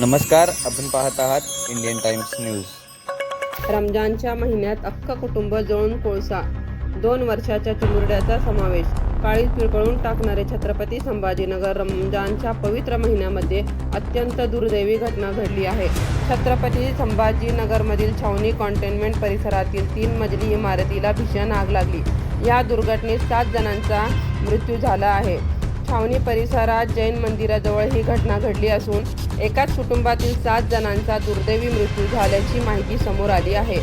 नमस्कार आपण पाहत आहात इंडियन टाइम्स न्यूज. रमजानच्या महिन्यात अख्ख कुटुंब जळून कोळसा. दोन वर्षाच्या चिमुरड्याचा समावेश. काळीज पिळपळून टाकणारे छत्रपती संभाजीनगर रमजानच्या पवित्र महिन्यामध्ये अत्यंत दुर्दैवी घटना घडली आहे. छत्रपती संभाजीनगरमधील छावणी कॉन्टेनमेंट परिसरातील तीन मजली इमारतीला भीषण आग लागली. या दुर्घटनेत सात जणांचा मृत्यू झाला आहे. छावणी परिसरात जैन मंदिराजवळ ही घटना घडली असून एकाच कुटुंबातील सात जणांचा दुर्दैवी मृत्यू झाल्याची माहिती समोर आली आहे.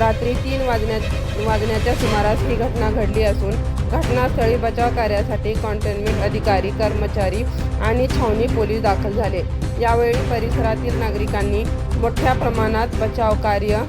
रात्री तीन वाजण्या वाजण्याच्या सुमारास ही घटना घडली असून घटनास्थळी बचाव कार्यासाठी कॉन्टेनमेंट अधिकारी कर्मचारी आणि छावणी पोलीस दाखल झाले. यावेळी परिसरातील नागरिकांनी मोठ्या प्रमाणात बचाव कार्य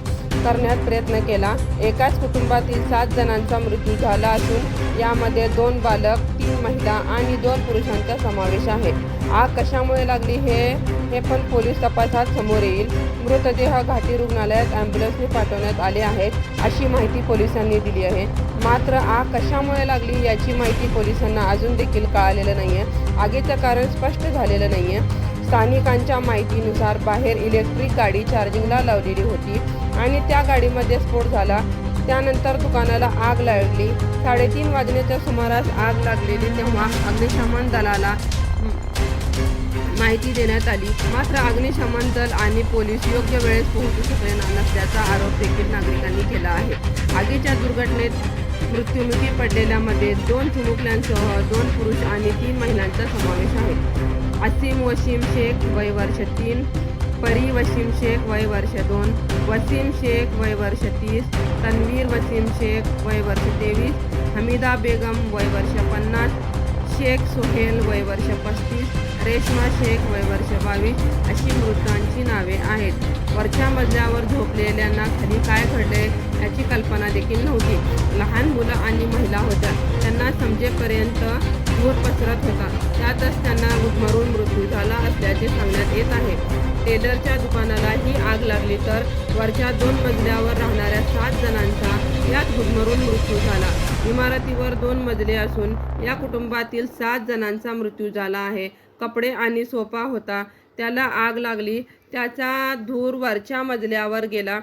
करण्यात प्रयत्न केला. एकाच कुटुंबातील सात जणांचा मृत्यू झाला असून यामध्ये दोन बालक तीन महिला आणि दोन पुरुषांचा समावेश आहे. आग कशामुळे लागली हे हे पण पोलीस तपासात समोर येईल. मृतदेह घाटी रुग्णालयात ॲम्ब्युलन्सने पाठवण्यात आले आहेत अशी माहिती पोलिसांनी दिली आहे. मात्र आग कशामुळे लागली याची माहिती पोलिसांना अजून देखील कळालेलं नाही आहे आगीचं कारण स्पष्ट झालेलं नाही आहे स्थानिकांच्या माहितीनुसार बाहेर इलेक्ट्रिक गाडी चार्जिंगला लावलेली होती आणि त्या गाडीमध्ये स्फोट झाला. त्यानंतर दुकानाला आग लागली. साडेतीन वाजण्याच्या सुमारास आग लागलेली तेव्हा अग्निशमन दलाला माहिती देण्यात आली. मात्र अग्निशमन दल आणि पोलीस योग्य वेळेस पोहोचू शकले नसल्याचा आरोप देखील नागरिकांनी केला आहे. आगीच्या दुर्घटनेत मृत्युमुखी पडलेल्यामध्ये दोन चिमुकल्यांसह दोन पुरुष आणि तीन महिलांचा समावेश आहे. असीम वसीम शेख वय वर्ष तीन परी वसीम शेख वय वर्ष दोन वसीम शेख वय वर्ष तीस तन्वीर वसीम शेख वय वर्ष तेवीस हमीदा बेगम वय वर्ष पन्नास शेख सोहेल वय वर्ष पस्तीस रेश्मा शेख वय वर्ष बावीस अशी मृतांची नावे आहेत. वरच्या मजल्यावर झोपलेल्यांना खाली काय घडले याची कल्पना देखील नव्हती. लहान मुलं आणि महिला होत्या. त्यांना समजेपर्यंत धूर पसरत होता. त्यातच त्यांना गुदमरून मृत्यू झाला असल्याचे सांगण्यात येत आहे. टेलरच्या दुकानाला ही आग लागली तर वरच्या दोन मजल्यावर राहणाऱ्या सात जणांचा यात गुदमरून मृत्यू झाला. इमारतीवर दोन मजले असून या कुटुंबातील सात जणांचा मृत्यू झाला आहे. कपडे आणि सोफा होता. त्याला आग लागली. त्याचा धूर वरच्या मजल्यावर गेला.